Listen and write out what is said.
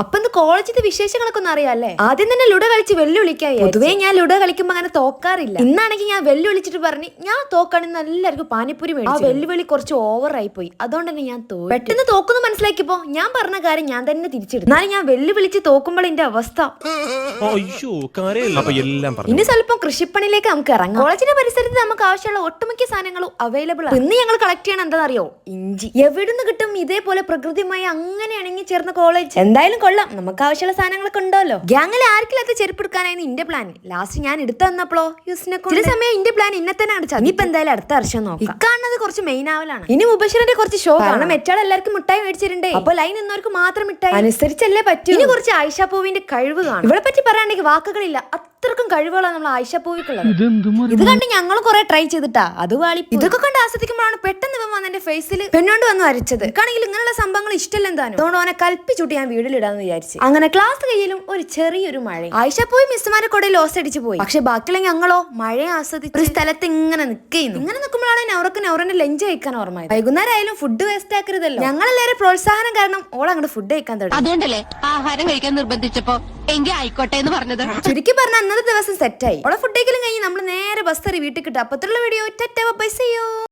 അപ്പൊ ഇന്ന് കോളേജിന്റെ വിശേഷങ്ങളൊക്കെ ഒന്ന് അറിയാല്ലേ ആദ്യം തന്നെ ലുഡോ കളിച്ച് വെല്ലുവിളിക്കായി പൊതുവേ ഞാൻ ലുഡോ കളിക്കുമ്പോ അങ്ങനെ തോക്കാറില്ല. ഇന്നാണെങ്കിൽ ഞാൻ വെല്ലുവിളിച്ചിട്ട് പറഞ്ഞു ഞാൻ തോക്കാണെന്ന് എല്ലാവർക്കും പാനിപ്പൂരി മേടിച്ചു ആ വെല്ലുവിളി കുറച്ച് ഓവർ ആയി പോയി. അതുകൊണ്ട് തന്നെ ഞാൻ തോറ്റു. പെട്ടെന്ന് തോക്കുന്നു മനസ്സിലാക്കിയപ്പോ ഞാൻ പറഞ്ഞ കാര്യം ഞാൻ തന്നെ തിരിച്ചെടുത്തു. എന്നാലും ഞാൻ വെല്ലുവിളിച്ച് തോക്കുമ്പോൾ എന്റെ അവസ്ഥ. അയ്യോ കരയല്ല? അപ്പൊ എല്ലാം പറഞ്ഞു. ഇനി സ്വല്പം കൃഷിപ്പണിയിലേക്ക് നമുക്ക് ഇറങ്ങാം. കോളേജിന്റെ പരിസരത്ത് നമുക്ക് ആവശ്യമുള്ള ഒട്ടുമിക്ക സാധനങ്ങളും അവൈലബിൾ ആണ്. ഇന്ന് ഞങ്ങൾ കളക്ട് ചെയ്യണം എന്താണെന്നറിയോ? ഇഞ്ചി. എവിടുന്ന് കിട്ടും ഇതേപോലെ പ്രകൃതിയുമായി അങ്ങനെ ഇണങ്ങി ചേർന്ന കോളേജ് എന്തായാലും കൊള്ളാം. നമുക്ക് ആവശ്യമുള്ള സാധനങ്ങളൊക്കെ ഉണ്ടല്ലോ. ഗ്യാങ്ങിൽ ആർക്കില്ലാത്ത ചെരുപ്പ് എടുക്കാനായിരുന്നു ഇന്റെ പ്ലാൻ ലാസ്റ്റ് ഞാൻ എടുത്തു തന്നപ്പോഴോ യൂസിനെ ചില സമയം ഇന്റെ പ്ലാൻ ഇന്നെ തന്നെ അടിച്ചാൽ ഇനിയിപ്പോ എന്തായാലും അടുത്ത വർഷം നോക്കാം. കാണുന്നത് കുറച്ച് മെയിൻ ആവലാണ്. ഇനി മുബഷിറിന്റെ കുറച്ച് ഷോ കാരണം മെറ്റാൾ എല്ലാവർക്കും മിഠായി മേടിച്ചിട്ടുണ്ട്. അപ്പൊ ലൈൻ നിന്നവർക്ക് മാത്രം മിഠായി അനുസരിച്ചല്ലേ പറ്റൂ. ഇനി കുറച്ച് ആയിഷ പൂവിന്റെ കഴിവ് കാണും. ഇവളെ പറ്റി പറയാണെങ്കിൽ വാക്കുകളില്ല. അത്രക്കും കഴിവുകളാണ് നമ്മൾ ആയിഷ പൂവിക്കുള്ളത്. ഇത് കണ്ട് ഞങ്ങൾ കുറെ ട്രൈ ചെയ്തിട്ടാ. അത് വാളി ഇതൊക്കെ കണ്ട് ആസ്വദിക്കുമ്പോഴാണ് പെട്ടെന്ന് ഇവൻ എന്റെ ഫേസിൽ പെണ്ണോണ്ട് വന്ന് വരച്ചത് കാണെങ്കിൽ ഇങ്ങനെയുള്ള സംഭവങ്ങൾ ഇഷ്ടമല്ല എന്താണ് അതുകൊണ്ട് അവനെ കൽപ്പിച്ചുട്ടി ഞാൻ വീട്ടിലിടാന്ന് വിചാരിച്ചു. അങ്ങനെ ക്ലാസ് കയ്യിലും ഒരു ചെറിയൊരു മഴ ആയിഷ പോയി മിസ്സുമാരെ കൂടെ ലോസ് അടിച്ച് പോയി. പക്ഷെ ബാക്കിയുള്ള ഞങ്ങളോ മഴയെ ആസ്വദിച്ച് ഒരു സ്ഥലത്ത് ഇങ്ങനെ നിൽക്കുന്നു ഇങ്ങനെ നിൽക്കുമ്പോഴാണ് നൗറക്ക് നവറിന്റെ ലഞ്ച് കഴിക്കാൻ ഓർമ്മ വൈകുന്നേരം ആയാലും ഫുഡ് വേസ്റ്റ് ആക്കരുതല്ലോ. ഞങ്ങളെല്ലാവരും പ്രോത്സാഹനം കാരണം ഓൾ അങ്ങോട്ട് ഫുഡ് കഴിക്കാൻ തുടങ്ങി. അതുകൊണ്ടല്ലേ ആഹാരം കഴിക്കാൻ നിർബന്ധിച്ചപ്പോ എങ്കിൽ ആയിക്കോട്ടെ എന്ന് പറഞ്ഞത്? ചുരുക്കി പറഞ്ഞ അന്നത്തെ ദിവസം സെറ്റായി ഓളെ ഫുഡ് കഴിക്കലും കഴിഞ്ഞ് നമ്മൾ നേരെ ബസ് കയറി വീട്ടിൽ കിട്ടും. അപ്പത്തുള്ള വീഡിയോ ബൈ ചെയ്യോ